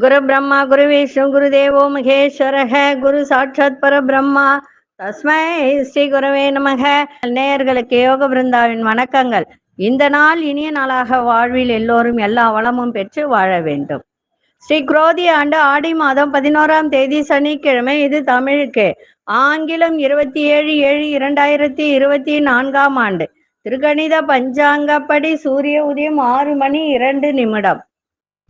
குரு பிரம்மா குரு விஷ்ணு குரு தேவோ மகேஸ்வரக குரு சாட்சாத் பரபிரம்மா. தஸ்மை ஸ்ரீ குருவே நமக. நேயர்களுக்கு யோக பிருந்தாவின் வணக்கங்கள். இந்த நாள் இனிய நாளாக வாழ்வில் எல்லோரும் எல்லா வளமும் பெற்று வாழ வேண்டும். ஸ்ரீ குரோதி ஆண்டு ஆடி மாதம் பதினோராம் தேதி சனிக்கிழமை இது தமிழுக்கு. ஆங்கிலம் இருபத்தி ஏழு ஏழு இரண்டாயிரத்தி இருபத்தி நான்காம் ஆண்டு. திருக்கணித பஞ்சாங்கப்படி சூரிய உதயம் ஆறு மணி இரண்டு நிமிடம்.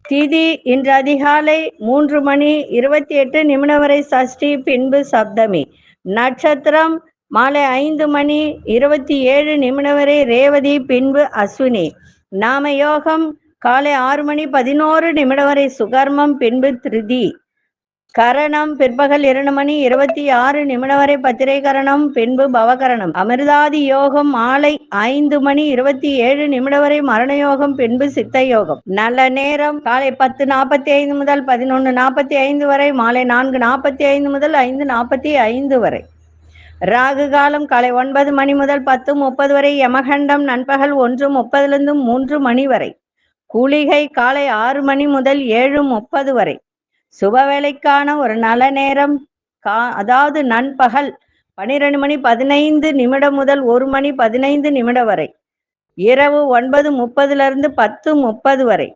திதி இன்று அதிகாலை மூன்று மணி இருபத்தி எட்டு நிமிடம் வரை சஷ்டி பின்பு சப்தமி. நட்சத்திரம் மாலை ஐந்து மணி இருபத்தி ஏழு நிமிடம் வரை ரேவதி பின்பு அஸ்வினி. நாம யோகம் காலை ஆறு மணி பதினோரு நிமிடம் வரை சுகர்மம் பின்பு திருதி. கரணம் பிற்பகல் இரண்டு மணி இருபத்தி ஆறு நிமிடம் வரை பத்திரை கரணம் பின்பு பவகரணம். அமிர்தாதி யோகம் மாலை ஐந்து மணி இருபத்தி ஏழு நிமிடம் வரை மரண யோகம் பின்பு சித்த யோகம். நல்ல நேரம் காலை பத்து நாற்பத்தி ஐந்து முதல் பதினொன்று நாற்பத்தி ஐந்து வரை மாலை நான்கு நாற்பத்தி ஐந்து முதல் ஐந்து நாற்பத்தி ஐந்து வரை. ராகு காலம் காலை ஒன்பது மணி முதல் பத்து முப்பது வரை யமகண்டம் நண்பகல் ஒன்று முப்பதிலிருந்து மூன்று மணி வரை. கூலிகை காலை ஆறு மணி முதல் ஏழு முப்பது வரை. சுப வேலைக்கான ஒரு நல்ல நேரம். கா அதாவது நண்பகல் பனிரெண்டு மணி பதினைந்து நிமிடம் முதல் ஒரு மணி பதினைந்து நிமிடம் வரை. இரவு ஒன்பது முப்பதுல இருந்து பத்து முப்பது வரை.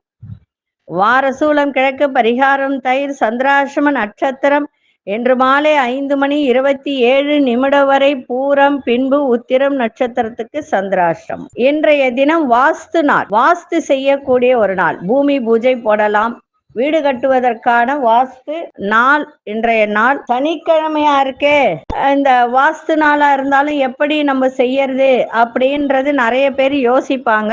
வாரசூலம் கிழக்கு பரிகாரம் தயிர் சந்திராசிரம நட்சத்திரம் இன்று மாலை ஐந்து மணி இருபத்தி ஏழு நிமிடம் வரை பூரம் பின்பு உத்திரம் நட்சத்திரத்துக்கு சந்திராஷ்டிரம் இன்றைய தினம் வாஸ்து நாள். வாஸ்து செய்யக்கூடிய ஒரு நாள். பூமி பூஜை போடலாம். வீடு கட்டுவதற்கான வாஸ்து நாள் இன்றைய நாள். சனிக்கிழமையா இருக்கே. இந்த வாஸ்து நாளா இருந்தாலும் எப்படி நம்ம செய்யறது அப்படின்றது நிறைய பேர் யோசிப்பாங்க.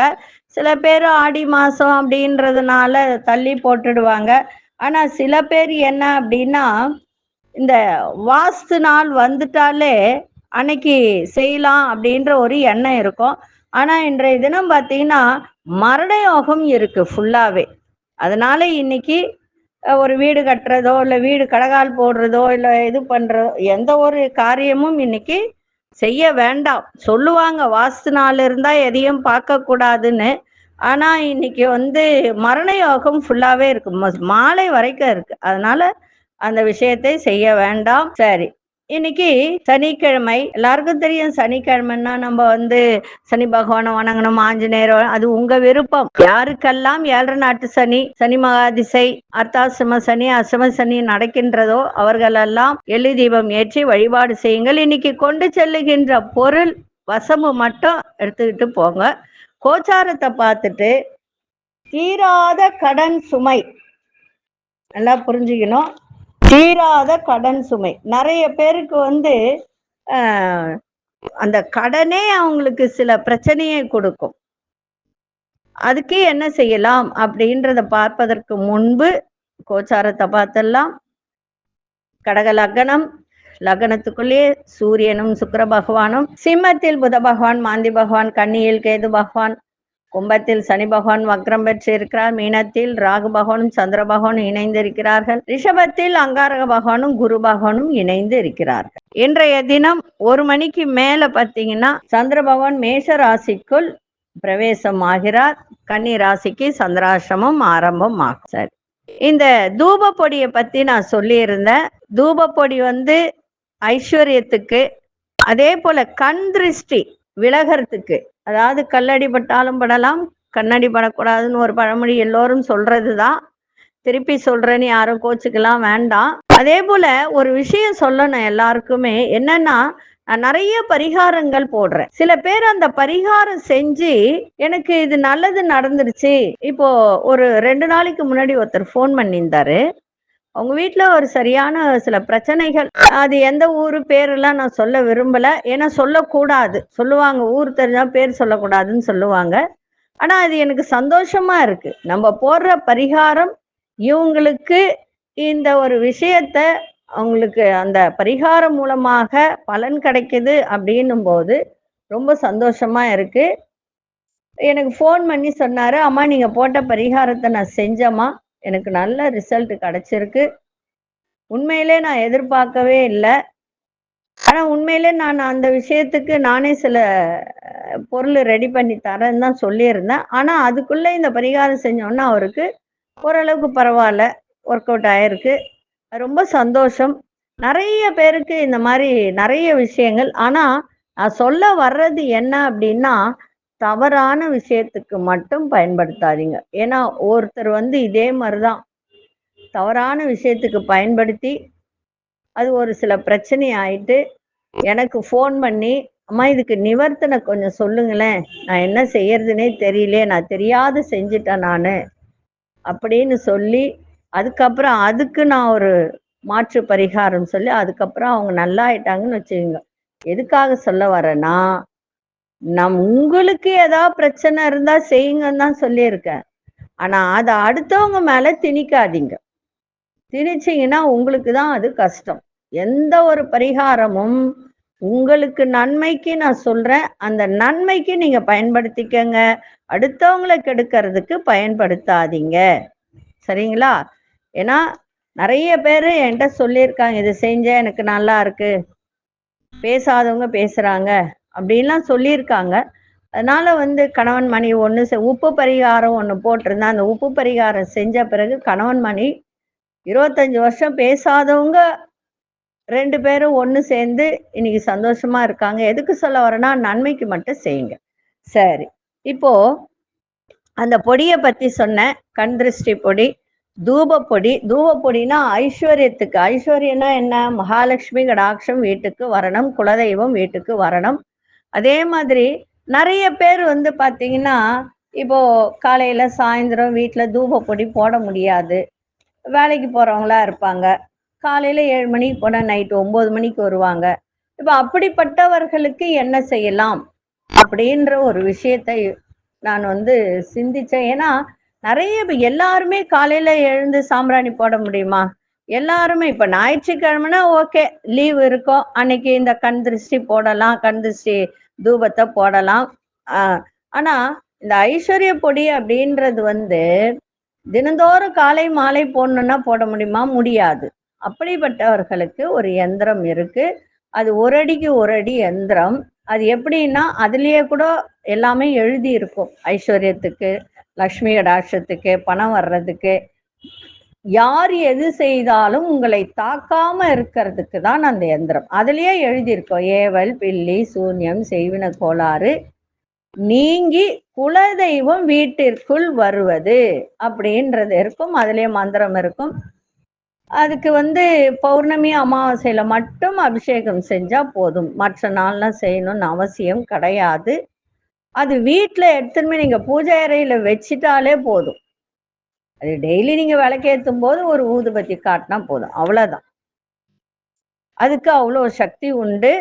சில பேர் ஆடி மாசம் அப்படின்றதுனால தள்ளி போட்டுடுவாங்க. ஆனா சில பேர் என்ன அப்படின்னா இந்த வாஸ்து நாள் வந்துட்டாலே அன்னைக்கு செய்யலாம் அப்படின்ற ஒரு எண்ணம் இருக்கும். ஆனா இன்றைய தினம் பார்த்தீங்கன்னா மரண யோகம் இருக்கு ஃபுல்லாவே அதனால இன்னைக்கு ஒரு வீடு கட்டுறதோ இல்லை வீடு கடகால் போடுறதோ இல்லை இது பண்ணுறதோ எந்த ஒரு காரியமும் இன்னைக்கு செய்ய வேண்டாம். சொல்லுவாங்க வாஸ்து நாள் இருந்தால் எதையும் பார்க்கக்கூடாதுன்னு ஆனால் இன்னைக்கு வந்து மரண யோகம் ஃபுல்லாகவே இருக்கு. மாலை வரைக்கும் இருக்கு. அதனால அந்த விஷயத்தை செய்ய வேண்டாம். சரி. இன்னைக்கு சனிக்கிழமை எல்லாருக்கும் தெரியும் சனிக்கிழமைன்னா நம்ம வந்து சனி பகவானை வணங்கணும் ஆஞ்சநேயர் அது உங்க விருப்பம். யாருக்கெல்லாம் ஏழரை நாட்டு சனி சனி மகாதிசை அர்த்தாசிரம சனி அசம சனி நடக்கின்றதோ அவர்களெல்லாம் எள்ளு தீபம் ஏற்றி வழிபாடு செய்யுங்கள். இன்னைக்கு கொண்டு செல்லுகின்ற பொருள் வசமு மட்டும் எடுத்துக்கிட்டு போங்க. கோச்சாரத்தை பார்த்துட்டு தீராத கடன் சுமை. நல்லா புரிஞ்சுக்கணும். தீராத கடன் சுமை. நிறைய பேருக்கு வந்து அந்த கடனே அவங்களுக்கு சில பிரச்சனையை கொடுக்கும். அதுக்கே என்ன செய்யலாம் அப்படின்றத பார்ப்பதற்கு முன்பு கோச்சாரத்தை பார்த்தெல்லாம் கடக லக்னம் லக்னத்துக்குள்ளேயே சூரியனும் சுக்கிர பகவானும் சிம்மத்தில் புத பகவான் மாந்தி பகவான் கண்ணியில் கேது பகவான் கும்பத்தில் சனி பகவான் வக்ரம் பெற்று இருக்கிறார் மீனத்தில் ராகு பகவானும் சந்திர பகவானும் இணைந்து இருக்கிறார்கள் ரிஷபத்தில் அங்காரக பகவானும் குரு பகவானும் இணைந்து இருக்கிறார்கள் இன்றைய தினம் ஒரு மணிக்கு மேல பார்த்தீங்கன்னா சந்திர பகவான் மேஷ ராசிக்குள் பிரவேசம் ஆகிறார் கன்னி ராசிக்கு சந்திராசிரமம் ஆரம்பம் ஆகும். சரி. இந்த தூப பொடியை பத்தி நான் சொல்லியிருந்தேன். தூப பொடி வந்து ஐஸ்வர்யத்துக்கு அதே போல கண் திருஷ்டி விலகிறதுக்கு அதாவது கல்லடி பட்டாலும் படலாம் கண்ணடி படக்கூடாதுன்னு ஒரு பழமொழி எல்லோரும் சொல்றதுதான். திருப்பி சொல்றேன்னு யாரும் கோச்சுக்கலாம் வேண்டாம். அதே போல ஒரு விஷயம் சொல்லணும் எல்லாருக்குமே. என்னன்னா நான் நிறைய பரிகாரங்கள் போடுறேன். சில பேர் அந்த பரிகாரம் செஞ்சு எனக்கு இது நல்லது நடந்துருச்சு. இப்போ ஒரு ரெண்டு நாளைக்கு முன்னாடி ஒருத்தர் ஃபோன் பண்ணியிருந்தாரு. அவங்க வீட்டில் ஒரு சரியான சில பிரச்சனைகள். அது எந்த ஊர் பேரெல்லாம் நான் சொல்ல விரும்பல. ஏன்னா சொல்லக்கூடாது. சொல்லுவாங்க ஊர் தெரிஞ்சால் பேர் சொல்லக்கூடாதுன்னு சொல்லுவாங்க. ஆனால் அது எனக்கு சந்தோஷமாக இருக்குது நம்ம போடுற பரிகாரம் இவங்களுக்கு இந்த ஒரு விஷயத்த அவங்களுக்கு அந்த பரிகாரம் மூலமாக பலன் கிடைக்குது அப்படின்னும் போது ரொம்ப சந்தோஷமாக இருக்குது எனக்கு ஃபோன் பண்ணி சொன்னார் அம்மா நீங்கள் போட்ட பரிகாரத்தை நான் செஞ்சேம்மா. எனக்கு நல்ல ரிசல்ட் கிடைச்சிருக்கு. உண்மையிலே நான் எதிர்பார்க்கவே இல்லை. ஆனால் உண்மையிலே நான் அந்த விஷயத்துக்கு நானே சில பொருள் ரெடி பண்ணி தரேன்னு தான் சொல்லியிருந்தேன். ஆனால் அதுக்குள்ளே இந்த பரிகாரம் செஞ்சோன்னா அவருக்கு ஓரளவுக்கு பரவாயில்ல. ஒர்க் அவுட் ஆயிருக்கு. ரொம்ப சந்தோஷம். நிறைய பேருக்கு இந்த மாதிரி நிறைய விஷயங்கள். ஆனால் நான் சொல்ல வர்றது என்ன அப்படின்னா தவறான விஷயத்துக்கு மட்டும் பயன்படுத்தாதீங்க. ஏன்னா ஒருத்தர் வந்து இதே மாதிரி தான் தவறான விஷயத்துக்கு பயன்படுத்தி அது ஒரு சில பிரச்சனை ஆயிட்டு எனக்கு ஃபோன் பண்ணி அம்மா இதுக்கு நிவர்த்தனை கொஞ்சம் சொல்லுங்களேன். நான் என்ன செய்யறதுனே தெரியல நான் தெரியாத செஞ்சுட்டேன் நான். அப்படின்னு சொல்லி அதுக்கப்புறம் அதுக்கு நான் ஒரு மாற்று பரிகாரம் சொல்லி அதுக்கப்புறம் அவங்க நல்லா ஆயிட்டாங்கன்னு வச்சுக்கோங்க. எதுக்காக சொல்ல வரேன்னா நம் உங்களுக்கு ஏதாவது பிரச்சனை இருந்தா செய்யுங்கன்னு தான் சொல்லியிருக்கேன். ஆனா அதை அடுத்தவங்க மேல திணிக்காதீங்க. திணிச்சிங்கன்னா உங்களுக்கு தான் அது கஷ்டம். எந்த ஒரு பரிகாரமும் உங்களுக்கு நன்மைக்கு நான் சொல்றேன். அந்த நன்மைக்கு நீங்க பயன்படுத்திக்கங்க. அடுத்தவங்களை கெடுக்கிறதுக்கு பயன்படுத்தாதீங்க. சரிங்களா? ஏன்னா நிறைய பேர் என்கிட்ட சொல்லியிருக்காங்க இது செஞ்ச எனக்கு நல்லா இருக்கு. பேசாதவங்க பேசுறாங்க. அப்படின்லாம் சொல்லியிருக்காங்க. அதனால வந்து கணவன் மணி ஒன்று உப்பு பரிகாரம் ஒன்று போட்டிருந்தேன் அந்த உப்பு பரிகாரம் செஞ்ச பிறகு கணவன் மணி இருபத்தஞ்சு வருஷம் பேசாதவங்க ரெண்டு பேரும் ஒன்று சேர்ந்து இன்னைக்கு சந்தோஷமா இருக்காங்க. எதுக்கு சொல்ல வரேன்னா நன்மைக்கு மட்டும் செய்யுங்க. சரி. இப்போ அந்த பொடியை பத்தி சொன்னேன் கண் திருஷ்டி பொடி தூப பொடி தூப பொடினா ஐஸ்வர்யத்துக்கு. ஐஸ்வர்யம்னா என்ன? மகாலட்சுமி கடாட்சம் வீட்டுக்கு வரணும் குலதெய்வம் வீட்டுக்கு வரணும். அதே மாதிரி நிறைய பேர் வந்து பார்த்தீங்கன்னா இப்போ காலையில சாயந்தரம் வீட்டில் தூப பொடி போட முடியாது. வேலைக்கு போறவங்களா இருப்பாங்க. காலையில ஏழு மணிக்கு போனால் நைட்டு ஒன்பது மணிக்கு வருவாங்க. இப்போ அப்படிப்பட்டவர்களுக்கு என்ன செய்யலாம்? அப்படின்ற ஒரு விஷயத்தை நான் வந்து சிந்திச்சேன். ஏன்னா நிறைய எல்லாருமே காலையில எழுந்து சாம்பிராணி போட முடியுமா? எல்லாருமே இப்ப ஞாயிற்றுக்கிழமைனா ஓகே லீவ் இருக்கும். அன்னைக்கு இந்த கண் திருஷ்டி போடலாம் கண் திருஷ்டி தூபத்தை போடலாம். ஆனா இந்த ஐஸ்வர்ய பொடி அப்படின்றது வந்து தினந்தோறும் காலை மாலை போடணும்னா போட முடியுமா? முடியாது. அப்படிப்பட்டவர்களுக்கு ஒரு எந்திரம் இருக்கு. அது ஒரு அடிக்கு ஒரு அடி எந்திரம். அது எப்படின்னா அதுலயே கூட எல்லாமே எழுதி இருக்கும். ஐஸ்வர்யத்துக்கு லக்ஷ்மி கடாட்சத்துக்கு பணம் வர்றதுக்கு. யார் எது செய்தாலும் உங்களை தாக்காம இருக்கிறதுக்கு தான் அந்த எந்திரம். அதுலயே எழுதியிருக்கோம் ஏவல் பில்லி சூன்யம் செய்வின கோளாறு நீங்கி குலதெய்வம் வீட்டிற்குள் வருவது அப்படின்றது இருக்கும். அதுலயே மந்திரம் இருக்கும். அதுக்கு வந்து பௌர்ணமி அமாவாசையில மட்டும் அபிஷேகம் செஞ்சா போதும். மற்ற நாள்லாம் செய்யணும்னு அவசியம் கிடையாது. அது வீட்டில் எடுத்துன்னு நீங்கள் பூஜை அறையில் வச்சிட்டாலே போதும். அது டெய்லி நீங்க விளக்கேற்றும் போது ஒரு ஊதுபத்தி காட்டினா போதும். அவ்வளோதான் அதுக்கு அவ்வளோ சக்தி உண்டு.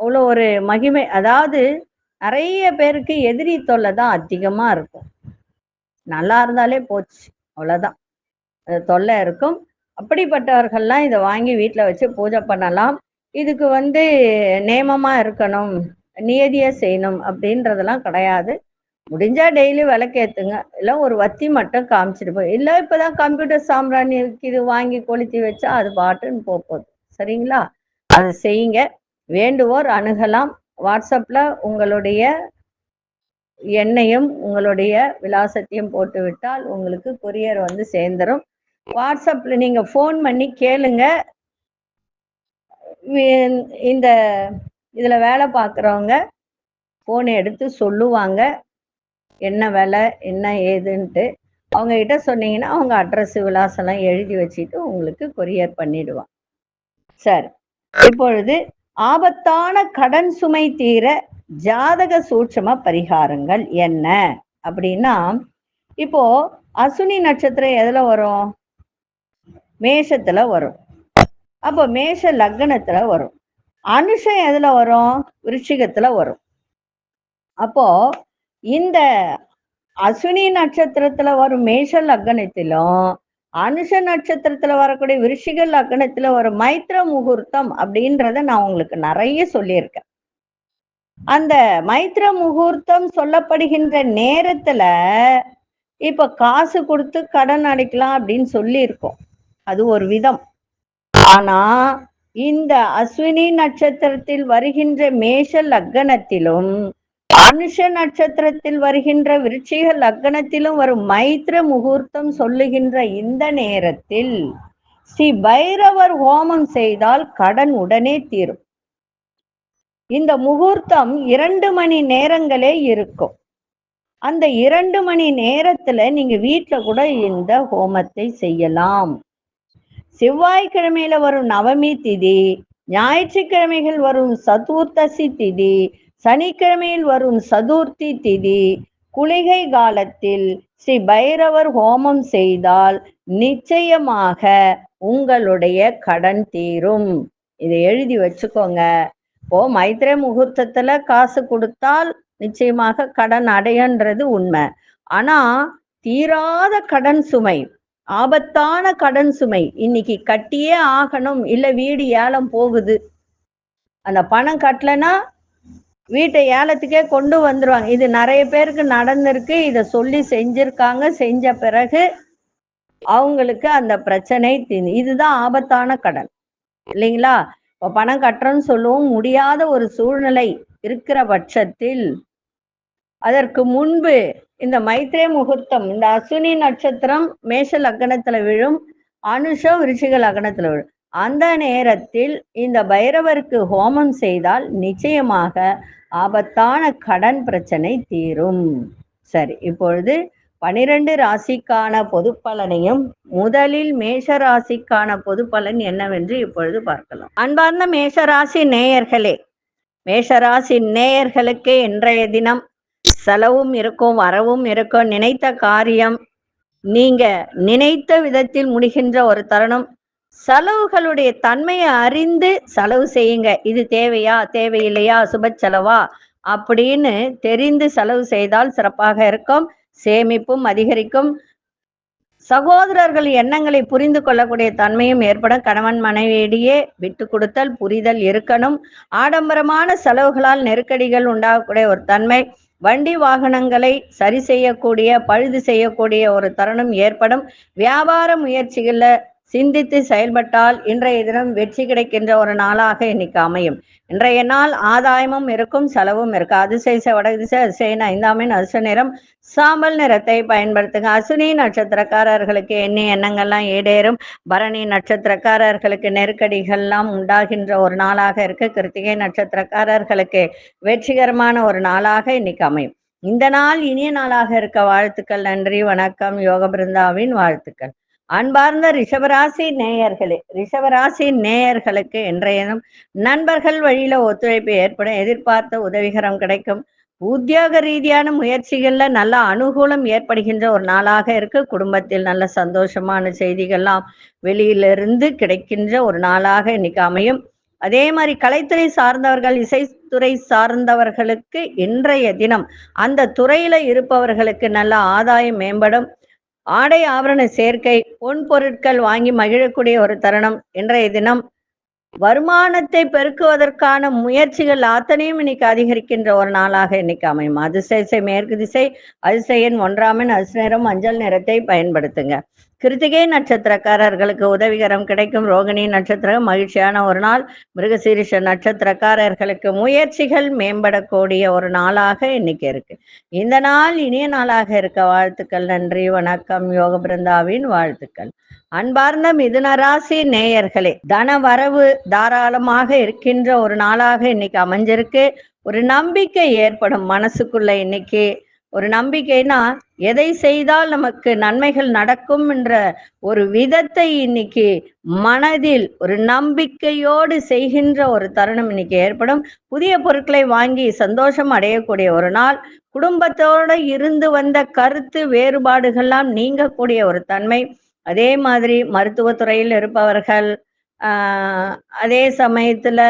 அவ்வளோ ஒரு மகிமை. அதாவது நிறைய பேருக்கு எதிரி தொல்லை தான் அதிகமாக இருக்கும். நல்லா இருந்தாலே போச்சு. அவ்வளோதான் அது தொல்லை இருக்கும். அப்படிப்பட்டவர்கள்லாம் இதை வாங்கி வீட்டில் வச்சு பூஜை பண்ணலாம். இதுக்கு வந்து நேமமாக இருக்கணும். நியதியாக செய்யணும் அப்படின்றதெல்லாம் கிடையாது. முடிஞ்சா டெய்லி விளக்கேத்துங்க. இல்லை ஒரு வத்தி மட்டும் காமிச்சிட்டு போய் இல்லை இப்போதான் கம்ப்யூட்டர் சாம்பிராணி இது வாங்கி கொளுத்தி வச்சா அது பாட்டுன்னு போக போகுது. சரிங்களா? அதை செய்யுங்க. வேண்டுவோர் அணுகலாம். வாட்ஸ்அப்ல உங்களுடைய எண்ணையும் உங்களுடைய விலாசத்தையும் போட்டு விட்டால் உங்களுக்கு கொரியர் வந்து சேர்ந்துரும். வாட்ஸ்அப்ல நீங்க ஃபோன் பண்ணி கேளுங்க. இந்த இதுல வேலை பார்க்குறவங்க ஃபோனை எடுத்து சொல்லுவாங்க. என்ன விலை என்ன ஏதுன்ட்டு அவங்க கிட்ட சொன்னீங்கன்னா அவங்க அட்ரஸ் விலாசம்லாம் எழுதி வச்சுட்டு உங்களுக்கு கொரியர் பண்ணிடுவான். சரி இப்பொழுது ஆபத்தான கடன் சுமை தீர ஜாதக சூட்சம பரிகாரங்கள் என்ன? அப்படின்னா இப்போ அசுனி நட்சத்திரம் எதுல வரும்? மேஷத்துல வரும். அப்போ மேஷ லக்னத்துல வரும். அனுஷம் எதுல வரும்? விருச்சிகத்துல வரும். அப்போ இந்த அஸ்வினி நட்சத்திரத்துல வரும் மேஷ லக்னத்திலும் அனுஷ நட்சத்திரத்துல வரக்கூடிய விருஷிக லக்னத்துல ஒரு மைத்ர முகூர்த்தம் அப்படின்றத நான் உங்களுக்கு நிறைய சொல்லியிருக்கேன். அந்த மைத்ர முகூர்த்தம் சொல்லப்படுகின்ற நேரத்துல இப்ப காசு கொடுத்து கடன் அடைக்கலாம் அப்படின்னு சொல்லியிருக்கோம். அது ஒரு விதம். ஆனா இந்த அஸ்வினி நட்சத்திரத்தில் வருகின்ற மேஷ லக்னத்திலும் அனுஷ நட்சத்திரத்தில் வருகின்ற விருச்சிக லக்னத்திலும் வரும் மைத்ர முகூர்த்தம் சொல்லுகின்ற இந்த நேரத்தில் ஸ்ரீ பைரவர் ஹோமம் செய்தால் கடன் உடனே தீரும். இந்த முகூர்த்தம் இரண்டு மணி நேரங்களே இருக்கும். அந்த இரண்டு மணி நேரத்துல நீங்க வீட்டுல கூட இந்த ஹோமத்தை செய்யலாம். செவ்வாய்க்கிழமையில வரும் நவமி திதி ஞாயிற்றுக்கிழமைகள் வரும் சதுர்த்தசி திதி சனிக்கிழமையில் வரும் சதுர்த்தி திதி குளிகை காலத்தில் ஸ்ரீ பைரவர் ஹோமம் செய்தால் நிச்சயமாக உங்களுடைய கடன் தீரும். இதை எழுதி வச்சுக்கோங்க. இப்போ மைத்ரே முகூர்த்தத்துல காசு கொடுத்தால் நிச்சயமாக கடன் அடையன்றது உண்மை. ஆனா தீராத கடன் சுமை ஆபத்தான கடன் சுமை இன்னைக்கு கட்டியே ஆகணும். இல்ல வீடு ஏலம் போகுது. அந்த பணம் கட்டலைன்னா வீட்டை ஏலத்துக்கே கொண்டு வந்துருவாங்க. இது நிறைய பேருக்கு நடந்திருக்கு. இதை சொல்லி செஞ்சிருக்காங்க. செஞ்ச பிறகு அவங்களுக்கு அந்த பிரச்சனை தீர்ந்து இதுதான் ஆபத்தான கடன். இல்லைங்களா? இப்போ பணம் கட்டுறோன்னு சொல்லவும். முடியாத ஒரு சூழ்நிலை இருக்கிற பட்சத்தில் அதற்கு முன்பு இந்த மைத்ரே முகூர்த்தம் இந்த அசுனி நட்சத்திரம் மேஷ லக்னத்துல விழும் அனுஷம் ரிஷிக லக்னத்துல விழும். அந்த நேரத்தில் இந்த பைரவருக்கு ஹோமம் செய்தால் நிச்சயமாக ஆபத்தான கடன் பிரச்சனை தீரும். சரி இப்பொழுது பனிரெண்டு ராசிக்கான பொது பலனையும் முதலில் மேஷ ராசிக்கான பொது பலன் என்னவென்று இப்பொழுது பார்க்கலாம். அன்பார்ந்த மேஷராசி நேயர்களே மேஷராசி நேயர்களுக்கு இன்றைய தினம் செலவும் இருக்கும் வரவும் இருக்கும் நினைத்த காரியம் நீங்க நினைத்த விதத்தில் முடிகின்ற ஒரு தருணம் செலவுகளுடைய தன்மையை அறிந்து செலவு செய்யுங்க. இது தேவையா? தேவையில்லையா? சுப செலவா? அப்படின்னு தெரிந்து செலவு செய்தால் சிறப்பாக இருக்கும். சேமிப்பும் அதிகரிக்கும். சகோதரர்கள் எண்ணங்களை புரிந்து கொள்ளக்கூடிய தன்மையும் ஏற்படும். கணவன் மனைவியிடையே விட்டு கொடுத்தல் புரிதல் இருக்கணும். ஆடம்பரமான செலவுகளால் நெருக்கடிகள் உண்டாகக்கூடிய ஒரு தன்மை. வண்டி வாகனங்களை சரி செய்யக்கூடிய பழுது செய்யக்கூடிய ஒரு தருணம் ஏற்படும். வியாபார முயற்சிகளில் சிந்தித்து செயல்பட்டால் இன்றைய தினம் வெற்றி கிடைக்கின்ற ஒரு நாளாக இன்னைக்கு அமையும். இன்றைய நாள் ஆதாயமும் இருக்கும் செலவும் இருக்கு அதிசய வடதிசை அதிசயன் ஐந்தாமின் அதிர்ஷ்ட நிறம். சாம்பல் நிறத்தை பயன்படுத்துங்க. அசுனி நட்சத்திரக்காரர்களுக்கு எண்ணி எண்ணங்கள்லாம் ஏடேறும் பரணி நட்சத்திரக்காரர்களுக்கு நெருக்கடிகள்லாம் உண்டாகின்ற ஒரு நாளாக இருக்கு. கிருத்திகை நட்சத்திரக்காரர்களுக்கு வெற்றிகரமான ஒரு நாளாக இன்னைக்கு அமையும். இந்த நாள் இனிய நாளாக இருக்க வாழ்த்துக்கள் நன்றி வணக்கம். யோக பிருந்தாவின் வாழ்த்துக்கள். அன்பார்ந்த ரிஷபராசி நேயர்களே ரிஷபராசி நேயர்களுக்கு இன்றைய நண்பர்கள் வழியில ஒத்துழைப்பு ஏற்படும் எதிர்பார்த்த உதவிகரம் கிடைக்கும். உத்தியோக ரீதியான முயற்சிகள்ல நல்ல அனுகூலம் ஏற்படுகின்ற ஒரு நாளாக இருக்கு. குடும்பத்தில் நல்ல சந்தோஷமான செய்திகள்லாம் வெளியிலிருந்து கிடைக்கின்ற ஒரு நாளாக இன்னைக்கு அமையும். அதே மாதிரி கலைத்துறை சார்ந்தவர்கள் இசைத்துறை சார்ந்தவர்களுக்கு இன்றைய தினம் அந்த துறையில இருப்பவர்களுக்கு நல்ல ஆதாயம் மேம்படும். ஆடை ஆபரண சேர்க்கை பொன் பொருட்கள் வாங்கி மகிழக்கூடிய ஒரு தருணம் இன்றைய தினம். வருமானத்தை பெருக்குவதற்கான முயற்சிகள் அத்தனையும் இன்னைக்கு அதிகரிக்கின்ற ஒரு நாளாக இன்னைக்கு அமையும். அதிசய மேற்கு திசை அதிசயன் ஒன்றாமன் அதிசயம் மஞ்சள் நிறத்தை பயன்படுத்துங்க. கிருத்திகை நட்சத்திரக்காரர்களுக்கு உதவிகரம் கிடைக்கும். ரோகிணி நட்சத்திரம் மகிழ்ச்சியான ஒரு நாள். மிருகசீரிஷ நட்சத்திரக்காரர்களுக்கு முயற்சிகள் மேம்படக்கூடிய ஒரு நாளாக இன்னைக்கு இருக்கு. இந்த நாள் இனிய நாளாக இருக்க வாழ்த்துக்கள். நன்றி வணக்கம். யோக பிருந்தாவின் வாழ்த்துக்கள். அன்பார்ந்த மிதுனராசி நேயர்களே தன வரவு தாராளமாக இருக்கின்ற ஒரு நாளாக இன்னைக்கு அமைஞ்சிருக்கு. ஒரு நம்பிக்கை ஏற்படும் மனசுக்குள்ள இன்னைக்கு. ஒரு நம்பிக்கைனா எதை செய்தால் நமக்கு நன்மைகள் நடக்கும் என்ற ஒரு விதத்தை இன்னைக்கு மனதில் ஒரு நம்பிக்கையோடு செய்கின்ற ஒரு தருணம் இன்னைக்கு ஏற்படும். புதிய பொருட்களை வாங்கி சந்தோஷம் அடையக்கூடிய ஒரு நாள். குடும்பத்தோடு இருந்து வந்த கருத்து வேறுபாடுகள்லாம் நீங்கக்கூடிய ஒரு தன்மை. அதே மாதிரி மருத்துவத்துறையில் இருப்பவர்கள் அதே சமயத்துல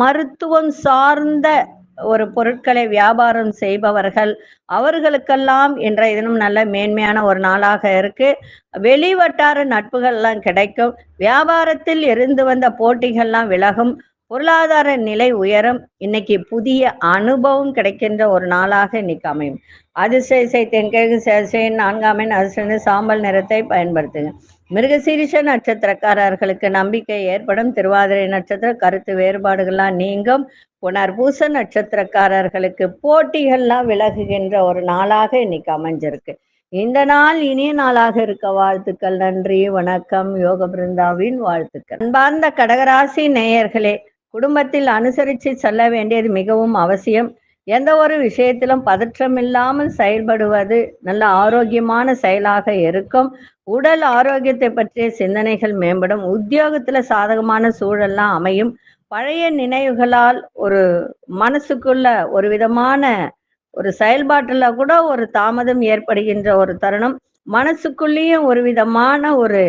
மருத்துவம் சார்ந்த ஒரு பொருட்களை வியாபாரம் செய்பவர்கள் அவர்களுக்கெல்லாம் இன்றைய தினம் நல்ல மேன்மையான ஒரு நாளாக இருக்கு. வெளிவட்டார நட்புகள்லாம் கிடைக்கும். வியாபாரத்தில் இருந்து வந்த போட்டிகள்லாம் விலகும். பொருளாதார நிலை உயரும். இன்னைக்கு புதிய அனுபவம் கிடைக்கின்ற ஒரு நாளாக இன்னைக்கு அமையும். அதிசயசை தென்கிழக்கு சேசையின் நான்காமின் அதிர்ஷ்ட சாம்பல் நிறத்தை பயன்படுத்துங்க. மிருகசீரிஷ நட்சத்திரக்காரர்களுக்கு நம்பிக்கை ஏற்படும். திருவாதிரை நட்சத்திர கருத்து வேறுபாடுகள்லாம் நீங்கும். புனர்பூச நட்சத்திரக்காரர்களுக்கு போட்டிகள்லாம் விலகுகின்ற ஒரு நாளாக இன்னைக்கு அமைஞ்சிருக்கு. இந்த நாள் இனிய நாளாக இருக்க வாழ்த்துக்கள். நன்றி வணக்கம். யோக பிருந்தாவின் வாழ்த்துக்கள். அன்பார்ந்த கடகராசி நேயர்களே குடும்பத்தில் அனுசரித்து செல்ல வேண்டியது மிகவும் அவசியம். எந்த ஒரு விஷயத்திலும் பதற்றம் இல்லாமல் செயல்படுவது நல்ல ஆரோக்கியமான செயலாக இருக்கும். உடல் ஆரோக்கியத்தை பற்றிய சிந்தனைகள் மேம்படும். உத்தியோகத்துல சாதகமான சூழல்லாம் அமையும். பழைய நினைவுகளால் ஒரு மனசுக்குள்ள ஒரு விதமான ஒரு செயல்பாட்டுல கூட ஒரு தாமதம் ஏற்படுகின்ற ஒரு தருணம். மனசுக்குள்ளேயும் ஒரு விதமான ஒரு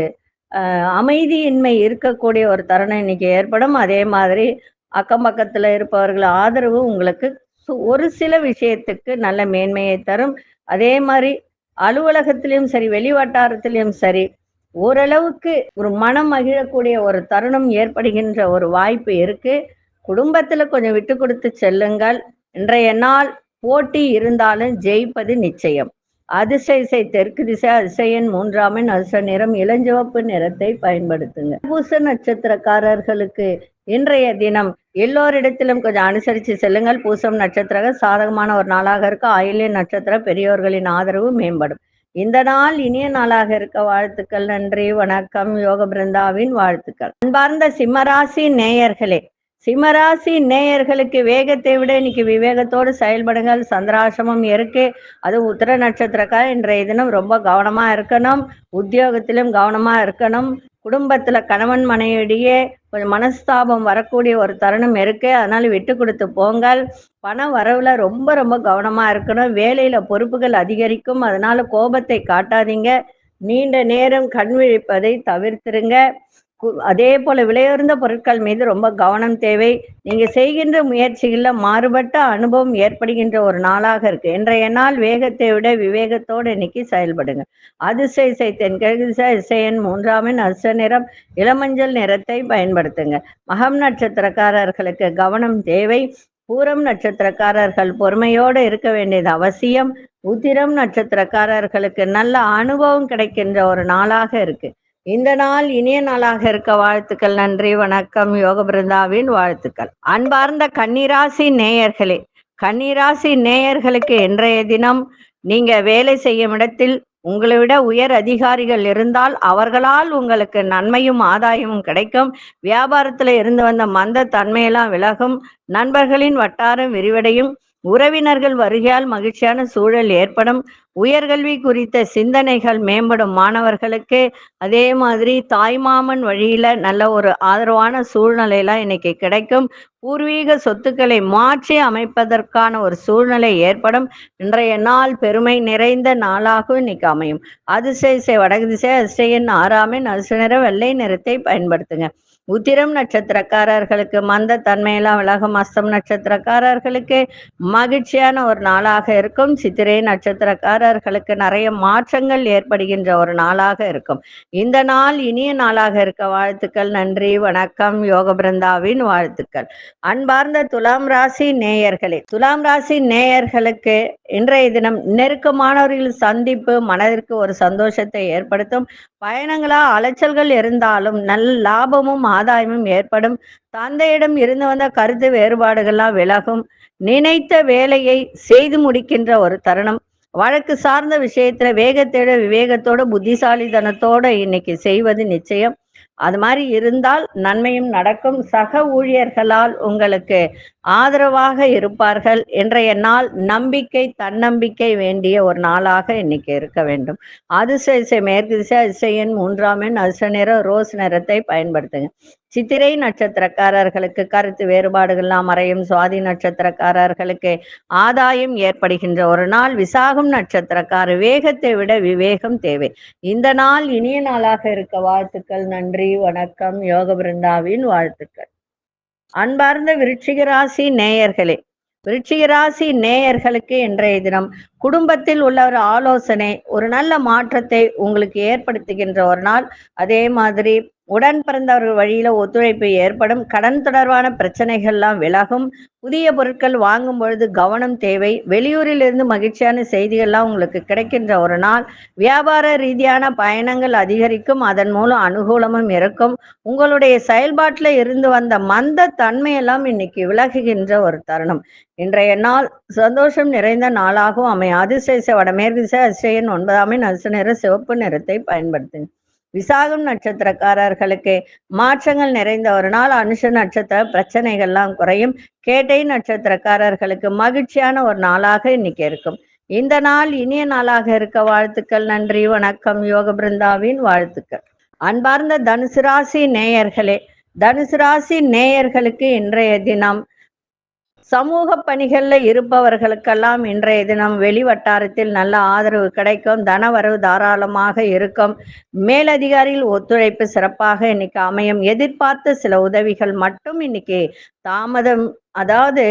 அமைதியின்மை இருக்கக்கூடிய ஒரு தருணம் இன்னைக்கு ஏற்படும். அதே மாதிரி அக்கம் பக்கத்துல இருப்பவர்கள் ஆதரவு உங்களுக்கு சு- ஒரு சில விஷயத்துக்கு நல்ல மேன்மையை தரும். அதே மாதிரி அலுவலகத்திலையும் சரி வெளி வட்டாரத்திலையும் சரி ஓரளவுக்கு ஒரு மனம் மகிழக்கூடிய ஒரு தருணம் ஏற்படுகின்ற ஒரு வாய்ப்பு இருக்கு. குடும்பத்துல கொஞ்சம் விட்டு கொடுத்து செல்லுங்கள். இன்றைய நாள் போட்டி இருந்தாலும் ஜெயிப்பது நிச்சயம். அதிசய தெற்கு திசை அதிசயன் மூன்றாமின் அதிர்ஷ்ட நிறம் இளஞ்சிவப்பு நிறத்தை பயன்படுத்துங்க. பூச நட்சத்திரக்காரர்களுக்கு இன்றைய தினம் எல்லோரிடத்திலும் கொஞ்சம் அனுசரித்து செல்லுங்கள். பூசம் நட்சத்திரம் சாதகமான ஒரு நாளாக இருக்க ஆயில்ய நட்சத்திரம் பெரியோர்களின் ஆதரவு மேம்படும். இந்த நாள் இனிய நாளாக இருக்க வாழ்த்துக்கள் நன்றி வணக்கம் யோக பிருந்தாவின் வாழ்த்துக்கள். அன்பார்ந்த சிம்மராசி நேயர்களே சிம்மராசி நேயர்களுக்கு வேகத்தை விட இன்னைக்கு விவேகத்தோடு செயல்படுங்கள். சந்திராசிரமம் இருக்கு. அது உத்திர நட்சத்திரக்கார இன்றைய தினம் ரொம்ப கவனமா இருக்கணும். உத்தியோகத்திலும் கவனமா இருக்கணும். குடும்பத்துல கணவன் மனைவிடையே கொஞ்சம் மனஸ்தாபம் வரக்கூடிய ஒரு தருணம் இருக்கு. அதனால விட்டு கொடுத்து போங்கள். பண வரவுல ரொம்ப ரொம்ப கவனமா இருக்கணும். வேலையில பொறுப்புகள் அதிகரிக்கும். அதனால கோபத்தை காட்டாதீங்க. நீண்ட நேரம் கண் விழிப்பதை தவிர்த்திருங்க. அதே போல விலையுயர்ந்த பொருட்கள் மீது ரொம்ப கவனம் தேவை. நீங்க செய்கின்ற முயற்சிகள்ல மாறுபட்ட அனுபவம் ஏற்படுகின்ற ஒரு நாளாக இருக்கு. இன்றைய நாள் வேகத்தை விட விவேகத்தோடு இன்னைக்கு செயல்படுங்க. அதிசய இசை தென்கிழக்கு இசையன் மூன்றாமின் அச நிறம் இளமஞ்சள் நிறத்தை பயன்படுத்துங்க. மகம் நட்சத்திரக்காரர்களுக்கு கவனம் தேவை. பூரம் நட்சத்திரக்காரர்கள் பொறுமையோடு இருக்க வேண்டியது அவசியம். உத்திரம் நட்சத்திரக்காரர்களுக்கு நல்ல அனுபவம் கிடைக்கின்ற ஒரு நாளாக இருக்கு. இந்த நாள் இனிய நாளாக இருக்க வாழ்த்துக்கள் நன்றி வணக்கம் யோக பிருந்தாவின் வாழ்த்துக்கள். அன்பார்ந்த கன்னிராசி நேயர்களே கன்னிராசி நேயர்களுக்கு இன்றைய தினம் நீங்க வேலை செய்யும் இடத்தில் உங்களை விட உயர் அதிகாரிகள் இருந்தால் அவர்களால் உங்களுக்கு நன்மையும் ஆதாயமும் கிடைக்கும். வியாபாரத்துல இருந்து வந்த மந்த தன்மையெல்லாம் விலகும். நண்பர்களின் வட்டாரம் விரிவடையும். உறவினர்கள் வருகையால் மகிழ்ச்சியான சூழல் ஏற்படும். உயர்கல்வி குறித்த சிந்தனைகள் மேம்படும். மாணவர்களுக்கு அதே மாதிரி தாய்மாமன் வழியில நல்ல ஒரு ஆதரவான சூழ்நிலையெல்லாம் இன்னைக்கு கிடைக்கும். பூர்வீக சொத்துக்களை மாற்றி அமைப்பதற்கான ஒரு சூழ்நிலை ஏற்படும். இன்றைய நாள் பெருமை நிறைந்த நாளாகவும் இன்னைக்கு அமையும். அதிசய வடகு திசை அதிசயன் ஆறாமின் அதிசய நிற வெள்ளை நிறத்தை பயன்படுத்துங்க. உத்திரம் நட்சத்திரக்காரர்களுக்கு மந்த தன்மையெல்லாம் விலகும் அஸ்தம் நட்சத்திரக்காரர்களுக்கு மகிழ்ச்சியான ஒரு நாளாக இருக்கும். சித்திரை நட்சத்திரக்காரர்களுக்கு நிறைய மாற்றங்கள் ஏற்படுகின்ற ஒரு நாளாக இருக்கும். இந்த நாள் இனிய நாளாக இருக்க வாழ்த்துக்கள் நன்றி வணக்கம் யோக பிருந்தாவின் வாழ்த்துக்கள். அன்பார்ந்த துலாம் ராசி நேயர்களே துலாம் ராசி நேயர்களுக்கு இன்றைய தினம் நெருக்கமானவர்களின் சந்திப்பு மனதிற்கு ஒரு சந்தோஷத்தை ஏற்படுத்தும். பயணங்களா அலைச்சல்கள் இருந்தாலும் நல்ல லாபமும் ஆதாயமும் ஏற்படும். தந்தையிடம் இருந்து வந்த கருத்து வேறுபாடுகள்லாம் விலகும். நினைத்த வேலையை செய்து முடிக்கின்ற ஒரு தருணம். வழக்கு சார்ந்த விஷயத்துல வேகத்தோட விவேகத்தோட புத்திசாலித்தனத்தோட இன்னைக்கு செய்வது நிச்சயம். அது மாதிரி இருந்தால் நன்மையும் நடக்கும். சக ஊழியர்களால் உங்களுக்கு ஆதரவாக இருப்பார்கள் இன்றைய நாள் நம்பிக்கை தன்னம்பிக்கை வேண்டிய ஒரு நாளாக இன்னைக்கு இருக்க வேண்டும். அதிசய இசை மேற்கு திசை அதிசயன் மூன்றாம் எண் அதிர்ஷ்ட நிற ரோஸ் நிறத்தை பயன்படுத்துங்க. சித்திரை நட்சத்திரக்காரர்களுக்கு கருத்து வேறுபாடுகள்லாம் மறையும் சுவாதி நட்சத்திரக்காரர்களுக்கு ஆதாயம் ஏற்படுகின்ற ஒரு நாள் விசாகம் நட்சத்திரக்கார வேகத்தை விட விவேகம் தேவை. இந்த நாள் இனிய நாளாக இருக்க வாழ்த்துக்கள் நன்றி வணக்கம் யோக பிருந்தாவின் வாழ்த்துக்கள். அன்பார்ந்த விருட்சிகராசி நேயர்களே விருட்சிகராசி நேயர்களுக்கு இன்றைய தினம் குடும்பத்தில் உள்ள ஒரு ஆலோசனை ஒரு நல்ல மாற்றத்தை உங்களுக்கு ஏற்படுத்துகின்ற ஒரு நாள். அதே மாதிரி உடன் பிறந்தவர்கள் வழியில ஒத்துழைப்பு ஏற்படும். கடன் தொடர்பான பிரச்சனைகள்லாம் விலகும். புதிய பொருட்கள் வாங்கும் பொழுது கவனம் தேவை. வெளியூரில் இருந்து மகிழ்ச்சியான செய்திகள்லாம் உங்களுக்கு கிடைக்கின்ற ஒரு நாள். வியாபார ரீதியான பயணங்கள் அதிகரிக்கும். அதன் மூலம் அனுகூலமும் இருக்கும். உங்களுடைய செயல்பாட்டில் இருந்து வந்த மந்த தன்மையெல்லாம் இன்னைக்கு விலகுகின்ற ஒரு தருணம். இன்றைய நாள் சந்தோஷம் நிறைந்த நாளாகவும் அமை அமையும் அதிசய வடமேற்கு திசை அதிசயன் ஒன்பதாமே நசு நிற சிவப்பு நிறத்தை பயன்படுத்தின விசாகம் நட்சத்திரக்காரர்களுக்கு மாற்றங்கள் நிறைந்த ஒரு நாள் அனுஷ நட்சத்திர பிரச்சனைகள்லாம் குறையும். கேட்டை நட்சத்திரக்காரர்களுக்கு மகிழ்ச்சியான ஒரு நாளாக இன்னைக்கு இருக்கும். இந்த நாள் இனிய நாளாக இருக்க வாழ்த்துக்கள் நன்றி வணக்கம் யோக பிருந்தாவின் வாழ்த்துக்கள். அன்பார்ந்த தனுசு ராசி நேயர்களே தனுசு ராசி நேயர்களுக்கு இன்றைய தினம் சமூக பணிகளில் இருப்பவர்களுக்கெல்லாம் இன்றைய தினம் வெளி வட்டாரத்தில் நல்ல ஆதரவு கிடைக்கும். தனவரவு தாராளமாக இருக்கும். மேலதிகாரிகள் ஒத்துழைப்பு சிறப்பாக இன்னைக்கு அமையும். எதிர்பார்த்த சில உதவிகள் மட்டும் இன்னைக்கு தாமதம் அதாவது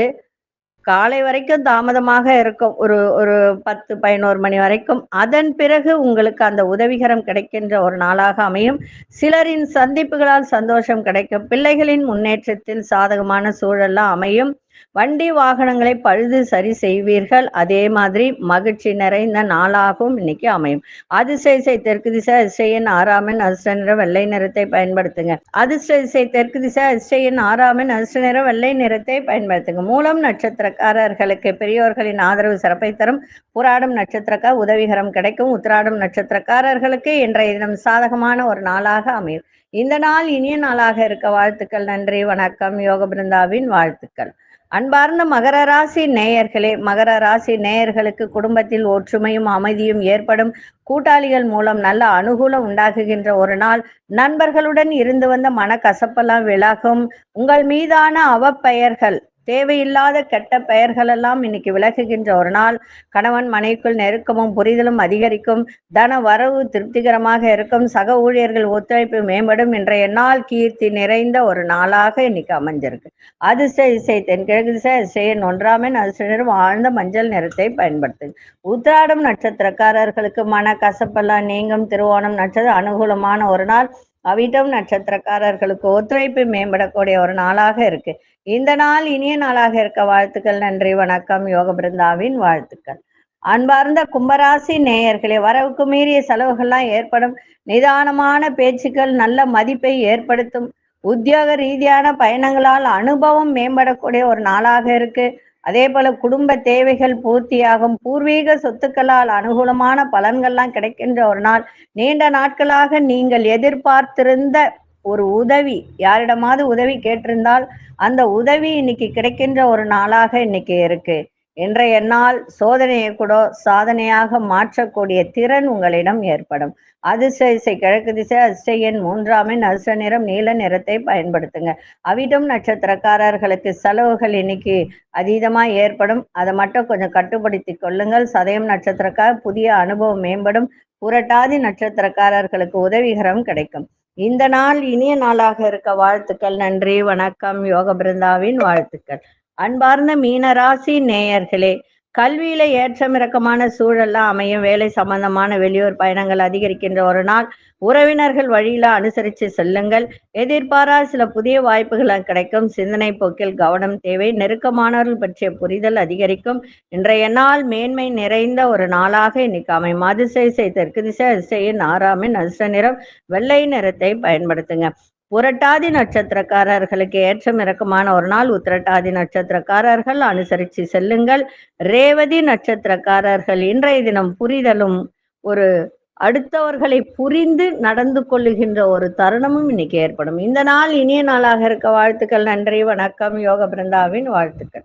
காலை வரைக்கும் தாமதமாக இருக்கும். ஒரு ஒரு பத்து பதினோரு மணி வரைக்கும். அதன் பிறகு உங்களுக்கு அந்த உதவிகரம் கிடைக்கின்ற ஒரு நாளாக அமையும். சிலரின் சந்திப்புகளால் சந்தோஷம் கிடைக்கும். பிள்ளைகளின் முன்னேற்றத்தில் சாதகமான சூழல்லாம் அமையும். வண்டி வாகனங்களை பழுது சரி செய்வீர்கள். அதே மாதிரி மகிழ்ச்சி நிறைந்த நாளாகவும் இன்னைக்கு அமையும். அதிர்ஷ்ட திசை தெற்கு திசை அதிர்ஷ்டன் ஆறாமன் அதிர்ஷ்ட நிற வெள்ளை நிறத்தை பயன்படுத்துங்க. அதிர்ஷ்ட திசை தெற்கு திசை அதிர்ஷ்டன் ஆறாமன் அதிர்ஷ்ட நிற வெள்ளை நிறத்தை பயன்படுத்துங்க. மூலம் நட்சத்திரக்காரர்களுக்கு பெரியோர்களின் ஆதரவு சிறப்பை தரும். புராடம் நட்சத்திரக்கார் உதவிகரம் கிடைக்கும். உத்திராடம் நட்சத்திரக்காரர்களுக்கு இன்றைய தினம் சாதகமான ஒரு நாளாக அமையும். இந்த நாள் இனிய நாளாக இருக்க வாழ்த்துக்கள். நன்றி. வணக்கம். யோக பிருந்தாவின் வாழ்த்துக்கள். அன்பார்ந்த மகர ராசி நேயர்களே மகர ராசி நேயர்களுக்கு குடும்பத்தில் ஒற்றுமையும் அமைதியும் ஏற்படும். கூட்டாளிகள் மூலம் நல்ல அனுகூலம் உண்டாகுகின்ற ஒரு நாள். நண்பர்களுடன் இருந்து வந்த மனக்கசப்பெல்லாம் விலகும். உங்கள் மீதான அவப்பெயர்கள் தேவையில்லாத கெட்ட பெயர்களெல்லாம் இன்னைக்கு விலகுகின்ற ஒரு நாள். கணவன் மனைவிக்குள் நெருக்கமும் புரிதலும் அதிகரிக்கும். தன வரவு திருப்திகரமாக இருக்கும். சக ஊழியர்கள் ஒத்துழைப்பு மேம்படும். இன்றைய நாள் கீர்த்தி நிறைந்த ஒரு நாளாக இன்னைக்கு அமைஞ்சிருக்கு. அதிர்ஷ்ட இசை தென்கிழக்கு திசை இசையின் ஒன்றாமின் அதிர்ஷ்ட நிறம் ஆழ்ந்த மஞ்சள் நிறத்தை பயன்படுத்து உத்திராடம் நட்சத்திரக்காரர்களுக்கு மன கசப்பெல்லாம் நீங்கும். திருவோணம் நட்சத்திரம் அனுகூலமான ஒரு நாள். அவிட்டம் நட்சத்திரக்காரர்களுக்கு ஒத்துழைப்பு மேம்படக்கூடிய ஒரு நாளாக இருக்கு. இந்த நாள் இனிய நாளாக இருக்க வாழ்த்துக்கள் நன்றி வணக்கம் யோக பிருந்தாவின் வாழ்த்துக்கள். அன்பார்ந்த கும்பராசி நேயர்களே வரவுக்கு மீறிய செலவுகள்லாம் ஏற்படும். நிதானமான பேச்சுக்கள் நல்ல மதிப்பை ஏற்படுத்தும். உத்தியோக ரீதியான பயணங்களால் அனுபவம் மேம்படக்கூடிய ஒரு நாளாக இருக்கு. அதே போல குடும்ப தேவைகள் பூர்த்தியாகும். பூர்வீக சொத்துக்களால் அனுகூலமான பலன்கள்லாம் கிடைக்கின்ற ஒரு நாள். நீண்ட நாட்களாக நீங்கள் எதிர்பார்த்திருந்த ஒரு உதவி யாரிடமாவது உதவி கேட்டிருந்தால் அந்த உதவி இன்னைக்கு கிடைக்கின்ற ஒரு நாளாக இன்னைக்கு இருக்கு. இன்றைய நாள் சோதனையை கூட சாதனையாக மாற்றக்கூடிய திறன் உங்களிடம் ஏற்படும். அதிர்ஷ்ட திசை கிழக்கு திசை அதிர்ஷ்ட எண் மூன்றாமின் அதிர்ஷ்ட நிறம் நீல நிறத்தை பயன்படுத்துங்க. அவிடம் நட்சத்திரக்காரர்களுக்கு செலவுகள் இன்னைக்கு அதீதமாக ஏற்படும். அதை மட்டும் கொஞ்சம் கட்டுப்படுத்தி கொள்ளுங்கள். சதயம் நட்சத்திரக்கார் புதிய அனுபவம் மேம்படும். புரட்டாதி நட்சத்திரக்காரர்களுக்கு உதவிகரம் கிடைக்கும். இந்த நாள் இனிய நாளாக இருக்க வாழ்த்துக்கள் நன்றி வணக்கம் யோக பிருந்தாவின் வாழ்த்துக்கள். அன்பார்ந்த மீனராசி நேயர்களே கல்வியில ஏற்றம் இறக்கமான சூழல்லாம் அமையும். வேலை சம்பந்தமான வெளியூர் பயணங்கள் அதிகரிக்கின்ற ஒரு நாள். உறவினர்கள் வழியில அனுசரித்து செல்லுங்கள். எதிர்பாரா சில புதிய வாய்ப்புகள் கிடைக்கும். சிந்தனை போக்கில் கவனம் தேவை. நெருக்கமானவர்கள் பற்றிய புரிதல் அதிகரிக்கும். இன்றைய நாள் மேன்மை நிறைந்த ஒரு நாளாக இன்னைக்கு அமையும். அதிசய தெற்கு திசை அதிசயின் ஆறாமின் அதிர்ஷ்ட நிறம். வெள்ளை நிறத்தை பயன்படுத்துங்க. புரட்டாதி நட்சத்திரக்காரர்களுக்கு ஏற்றம் இறக்கமான ஒரு நாள் உத்திரட்டாதி நட்சத்திரக்காரர்கள். அனுசரித்து செல்லுங்கள். ரேவதி நட்சத்திரக்காரர்கள் இன்றைய தினம் புரிதலும் ஒரு அடுத்தவர்களை புரிந்து நடந்து கொள்ளுகின்ற ஒரு தருணமும் இன்னைக்கு ஏற்படும். இந்த நாள் இனிய நாளாக இருக்க வாழ்த்துக்கள். நன்றி வணக்கம். யோக பிருந்தாவின் வாழ்த்துக்கள்.